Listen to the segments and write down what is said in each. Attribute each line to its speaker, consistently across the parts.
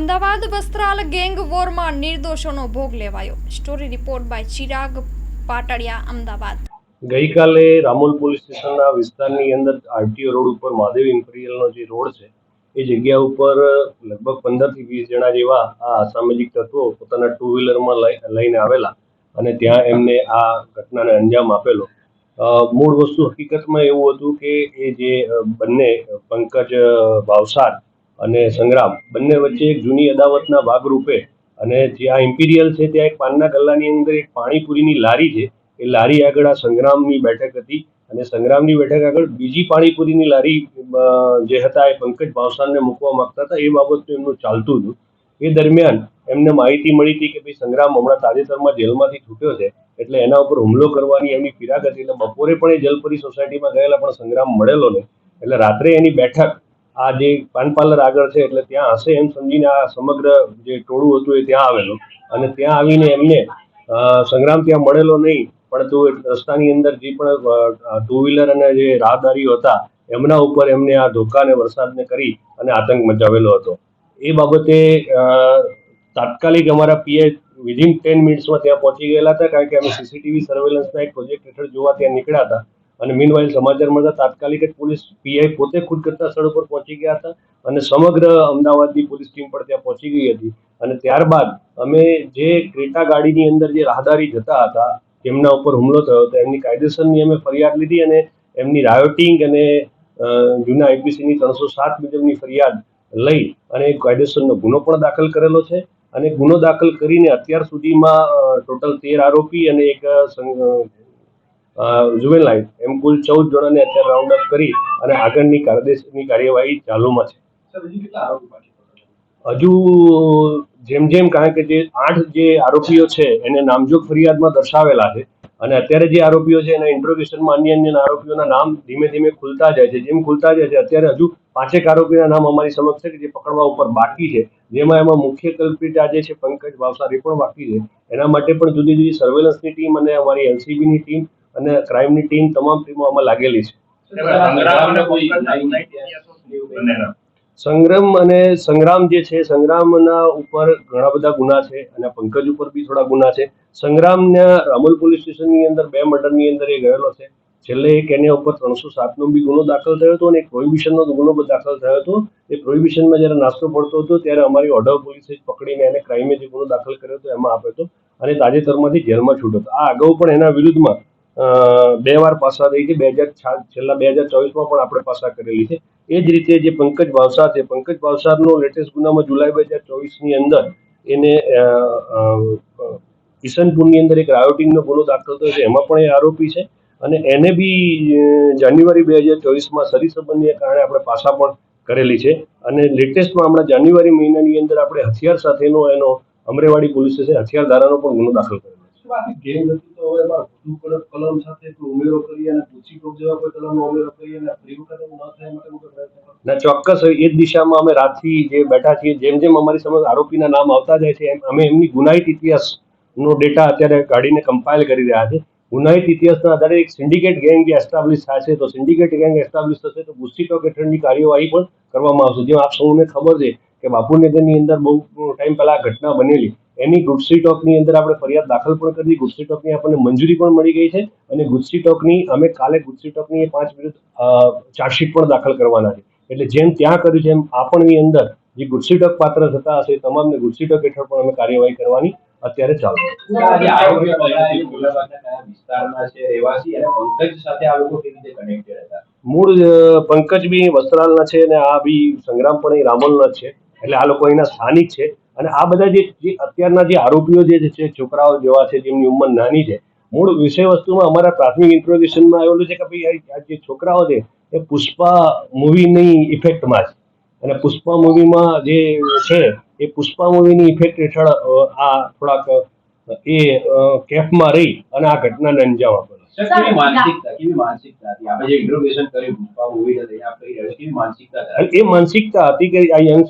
Speaker 1: Ahmedabad Vastral gang વોરમાં નિર્દોષોનો ભોગ લેવાયો. Story report by Chirag Patadiya, Ahmedabad.
Speaker 2: ગઈકાલે રામોલ પોલીસ સ્ટેશનના વિસ્તારની અંદર આરટીઓ રોડ ઉપર મહાદેવ ઇમ્પિરિયલનો જે રોડ છે, એ જગ્યા ઉપર લગભગ પંદરથી વીસ જણા જેવા આ અસામાજિક તત્વો પોતાના ટુ વ્હીલરમાં લઈને આવેલા અને ત્યાં એમને આ ઘટનાને અંજામ આપેલો. મૂળ વસ્તુ હકીકતમાં એવું હતું કે એ જે બંને પંકજ ભાવસાર અને સંગ્રામ, બંને વચ્ચે એક જૂની અદાવતના ભાગરૂપે અને જે આ ઇમ્પિરિયલ છે ત્યાં એક પાનના ગલ્લાની અંદર એક પાણીપુરીની લારી છે. એ લારી આગળ આ સંગ્રામની બેઠક હતી અને સંગ્રામની બેઠક આગળ બીજી પાણીપુરીની લારી જે હતા એ પંકજ ભાવસારને મૂકવા માંગતા હતા. એ બાબતનું એમનું ચાલતું હતું. એ દરમિયાન એમને માહિતી મળી હતી કે ભાઈ, સંગ્રામ હમણાં તાજેતરમાં જેલમાંથી છૂટ્યો છે એટલે એના ઉપર હુમલો કરવાની એમની ફિરાક હતી. એટલે બપોરે પણ એ જલપરી સોસાયટીમાં ગયેલા પણ સંગ્રામ મળેલો નહીં. એટલે રાત્રે એની બેઠક આ જે પાન પાર્લર આગળ છે એટલે ત્યાં હશે એમ સમજીને આ સમગ્ર જે ટોળું હતું એ ત્યાં આવેલું. અને ત્યાં આવીને એમને સંગ્રામ ત્યાં મળેલો નહીં પરંતુ એ રસ્તાની અંદર જે પણ ટુ વ્હીલર અને જે રાહદારીઓ હતા, એમના ઉપર એમને આ ધોકા અને વરસાદને કરી અને આતંક મચાવેલો હતો. એ બાબતે તાત્કાલિક અમારા પીએ વિધિન ટેન મિનિટ્સમાં ત્યાં પહોંચી ગયેલા હતા, કારણ કે અમે સીસીટીવી સર્વેલન્સના એક પ્રોજેક્ટ હેઠળ જોવા ત્યાં નીકળ્યા હતા. અને મીનવાઇલ સમાચાર મળતા તાત્કાલિક જ પોલીસ પીઆઈ પોતે ખુદ કરતા સ્થળ પર પહોંચી ગયા હતા અને સમગ્ર અમદાવાદની પોલીસ ટીમ પણ ત્યાં પહોંચી ગઈ હતી. અને ત્યારબાદ અમે જે ક્રેટા ગાડીની અંદર જે રાહદારી જતા હતા જેમના ઉપર હુમલો થયો હતો. એમની કાયદેસરની અમે ફરિયાદ લીધી અને એમની રાયોટિંગ અને જૂના આઈપીસીની ત્રણસો સાત મુજબની ફરિયાદ લઈ અને કાયદેસરનો ગુનો પણ દાખલ કરેલો છે. અને ગુનો દાખલ કરીને અત્યાર સુધીમાં ટોટલ તેર આરોપી અને એક જુવેલાઇન એમ કુલ ચૌદ જણાને અત્યારે રાઉન્ડ અપ કરી અને આગળની કાયદેસરની કાર્યવાહી ચાલુમાં છે.
Speaker 3: હજી
Speaker 2: જેમ જેમ કારણ કે જે આઠ જે આરોપીઓ છે એને નામજોગ ફરિયાદમાં દર્શાવેલા છે અને અત્યારે જે આરોપીઓ છે એના ઇન્ટ્રોગેશનમાં અન્ય અન્ય આરોપીઓના નામ ધીમે ધીમે ખુલતા જાય છે. જેમ ખુલતા જાય છે અત્યારે હજુ પાંચેક આરોપીના નામ અમારી સમક્ષ છે કે જે પકડવા ઉપર બાકી છે. જેમાં એમાં મુખ્ય કલ્પિત આજે છે પંકજ ભાવસારી એ પણ બાકી છે. એના માટે પણ જુદી જુદી સર્વેલન્સની ટીમ અને અમારી એલસીબીની ટીમ અને ક્રાઇમની ટીમ તમામ ટીમો આમાં લાગેલી છે. સંગ્રામ અને સંગ્રામ જે છે સંગ્રામના ઉપર ઘણા બધા ગુના છે અને પંકજ ઉપર બી થોડા ગુના છે. સંગ્રામના રામોલ પોલીસ સ્ટેશનની અંદર બે મર્ડરની અંદર એ ગયેલો છે. છેલ્લે એક એના ઉપર ત્રણસો સાતનો બી ગુનો દાખલ થયો હતો અને એક પ્રોહિબિશનનો ગુનો પણ દાખલ થયો હતો. એ પ્રોહિબિશનમાં જ્યારે નાસ્તો પડતો હતો ત્યારે અમારી ઓઢવ પોલીસે જ પકડીને એને ક્રાઇમે જે ગુનો દાખલ કર્યો હતો એમાં આપ્યો હતો અને તાજેતરમાંથી જેલમાં છૂટ્યો હતો. આ અગાઉ પણ એના વિરુદ્ધમાં બે વાર પાસા થઈ છે. બે હજાર છેલ્લા બે હજાર ચોવીસમાં પણ આપણે પાસા કરેલી છે. એ જ રીતે જે પંકજ ભાવસાર છે, પંકજ ભાવસારનો લેટેસ્ટ ગુનામાં જુલાઈ બે હજાર ચોવીસની અંદર એને ઈસનપુરની અંદર એક રાયોટિંગનો ગુનો દાખલ થયો છે. એમાં પણ એ આરોપી છે અને એને બી જાન્યુઆરી બે હજાર ચોવીસમાં શરીર સંબંધીને કારણે આપણે પાસા પણ કરેલી છે. અને લેટેસ્ટમાં હમણાં જાન્યુઆરી મહિનાની અંદર આપણે હથિયાર સાથેનો એનો અમરેવાડી પોલીસ સ્ટેશન હથિયાર ધારાનો પણ ગુનો દાખલ કરેલો છે
Speaker 3: ગેમ હતી તો હવે વધુ કડક કલમ સાથે ઉમેરો કરી અને પૂછી કોક જેવા કોઈ કલમનો ઉમેરો કરી અને ફરી વખત ન થાય માટે કોઈ પ્રયત્ન
Speaker 2: ના, ચોક્કસ એ જ દિશામાં અમે રાતથી જે બેઠા છીએ, જેમ જેમ અમારી સમક્ષ આરોપીના નામ આવતા જાય છે, એમ અમે એમની ગુનાહિત ઇતિહાસનો ડેટા અત્યારે કાઢીને કમ્પાઇલ કરી રહ્યા છે. ગુનાહિત ઇતિહાસના આધારે એક સિન્ડિકેટ ગેંગ જે એસ્ટાબ્લિશ થશે તો સિન્ડિકેટ ગેંગ એસ્ટાબ્લિશ થશે તો ગુસ્સીટોક હેઠળની કાર્યવાહી પણ કરવામાં આવશે. જેમ આપ સૌને ખબર છે કે બાપુનગરની અંદર બહુ ટાઈમ પહેલા ઘટના બનેલી. એની ગુસ્સીટોકની અંદર આપણે ફરિયાદ દાખલ પણ કરી ગુસ્સીટોકની આપણને મંજૂરી પણ મળી ગઈ છે અને ગુસ્સીટોકની અમે કાલે ગુડસી ટોકની પાંચ વિરુદ્ધ ચાર્જશીટ પણ દાખલ કરવાના છે. એટલે જેમ ત્યાં કર્યું છે એમ આપણની અંદર જે ગુસ્સીટોક પાત્ર થતા હશે એ ગુડસી ટોક હેઠળ પણ અમે કાર્યવાહી કરવાની અત્યારે ચાલુ? મૂળ પંકજ બી વસ્ત્રાલના છે અને આ બી સંગ્રામ પણ એ રામોલના છે. એટલે આ લોકો અહીંના સ્થાનિક છે. અને આ બધા જે જે અત્યારના જે આરોપીઓ જે છે છોકરાઓ જેવા છે જેમની ઉંમર નાની છે મૂળ વિષય વસ્તુમાં અમારા પ્રાથમિક ઇન્ટ્રોગેશનમાં આવેલું છે કે ભાઈ આ જે છોકરાઓ છે એ પુષ્પા મૂવીની ઇફેક્ટમાં છે. અને પુષ્પા મૂવીમાં જે છે એ પુષ્પા મૂવીની ઇફેક્ટ હેઠળ આ થોડાક એ કેફમાં રહી અને આ ઘટનાને અંજામ
Speaker 3: સર, કેવી માનસિકતા કેવી માનસિકતા હતી? આપણે જે ઇન્ટ્રોગેશન કર્યું પુષ્પા મૂવીને લઈને આપ કહી રહ્યા છો. કેવી માનસિકતા ધરાવતા?
Speaker 2: એ માનસિકતા હતી કે આ યંગ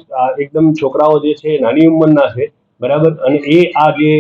Speaker 2: એકદમ છોકરાઓ જે છે નાની ઉંમરના છે બરાબર? અને એ આ જે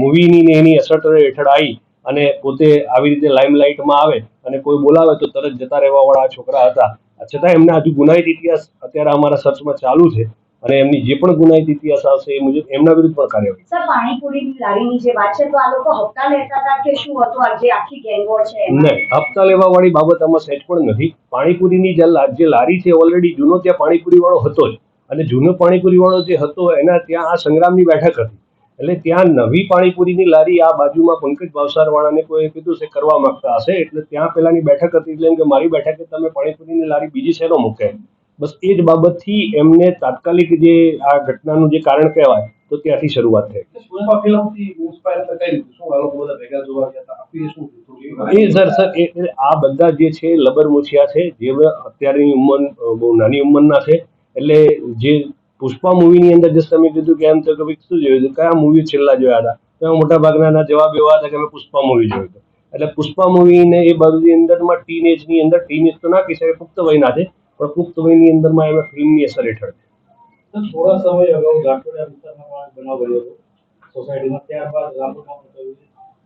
Speaker 2: મૂવીની ને એની અસર હેઠળ આવી અને પોતે આવી રીતે લાઇમલાઇટમાં આવે અને કોઈ બોલાવે તો તરત જતા રહેવા વાળા છોકરા હતા. છતાં એમના હજુ ગુનાહિત ઇતિહાસ અત્યારે અમારા સર્ચમાં ચાલુ છે. અને એમની જે પણ ગુનાહિત ઇતિહાસ આવશે એ મુજબ એમના વિરુદ્ધ પણ કાર્યવાહી
Speaker 4: સર પાણીપુરીની લારીની જે વાત છે તો આ લોકો હપ્તા લેતા હતા કે શું હતું? આ જે આખી ગેંગો છે
Speaker 2: નહીં હપ્તા લેવા વાળી બાબત આમાં સહેજ પણ નથી. પાણીપુરીની જે જે લારી છે ઓલરેડી જૂનો ત્યાં પાણીપુરી વાળો હતો જ. અને જૂનો પાણીપુરી વાળો જે હતો એના ત્યાં આ સંગ્રામની બેઠક હતી. એટલે ત્યાં નવી પાણીપુરીની લારી આ બાજુમાં પંકજ ભાવસારવાળાને કોઈ કીધું છે કરવા માંગતા હશે. એટલે ત્યાં પેલાની બેઠક હતી એટલે એમ કે મારી બેઠકે તમે પાણીપુરીની લારી બીજી શેનો મૂકે? બસ એ જ બાબતથી એમને તાત્કાલિક જે આ ઘટનાનું જે કારણ કહેવાય તો ત્યાંથી શરૂઆત થઈ.
Speaker 3: એ
Speaker 2: સર સર આ બધા જે છે લબર મુછિયા છે જે અત્યારની ઉંમર બહુ નાની ઉંમરના છે એટલે જે પુષ્પા મૂવીની અંદર જે તમે કીધું કે એમ તો કે શું જોયું હતું. કયા મૂવી છેલ્લા જોયા હતા? તો એમાં મોટા ભાગના જવાબ એવા હતા કે અમે પુષ્પા મૂવી જોયું હતું. એટલે પુષ્પા મૂવીને એ બાજુની અંદરમાં ટીનેજની અંદર ટીનેજ તો ના કહી શકાય પુખ્ત વયના છે. પણ પુખ્ત વયની અંદરમાં એમાં ફિલ્મની અસર હેઠળ
Speaker 5: થોડા સમય અગાઉ ગાંઠોડિયા વિસ્તારમાં બનાવ બન્યો હતો. સોસાયટીમાં ત્યારબાદ રામપુરમાં થયું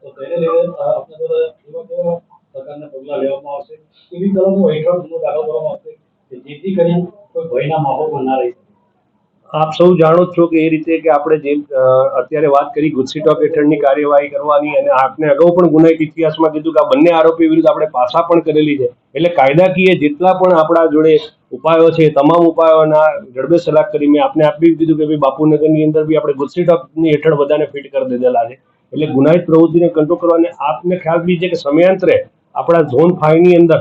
Speaker 5: તો તેને લઈને આપણે બધા એવા કેવા પ્રકારના પગલાં લેવામાં આવશે? એવી કલમો હેઠળ ગુનો દાખલ કરવામાં આવશે કે જેથી કરીને કોઈ ભયના માહોલમાં ના રહી શકે.
Speaker 2: આપ સૌ જાણો છો કે એ રીતે કે આપણે જે અત્યારે વાત કરી ગુજસી ટોક હેઠળની કાર્યવાહી કરવાની અને આપને અગાઉ પણ ગુનાહિત ઇતિહાસમાં કીધું કે આ બંને આરોપી વિરુદ્ધ આપણે પાસા પણ કરેલી છે. એટલે કાયદાકીય જેટલા પણ આપણા જોડે ઉપાયો છે તમામ ઉપાયોના જડબે સલાહ કરી મેં આપને આપી દીધું કે ભાઈ બાપુનગરની અંદર બી આપણે ગુજસી ટોકની હેઠળ બધાને ફિટ કરી દીધેલા છે. એટલે ગુનાહિત પ્રવૃત્તિને કંટ્રોલ કરવા અને આપને ખ્યાલ બી છે કે સમયાંતરે આપણા ઝોન ફાઈવની અંદર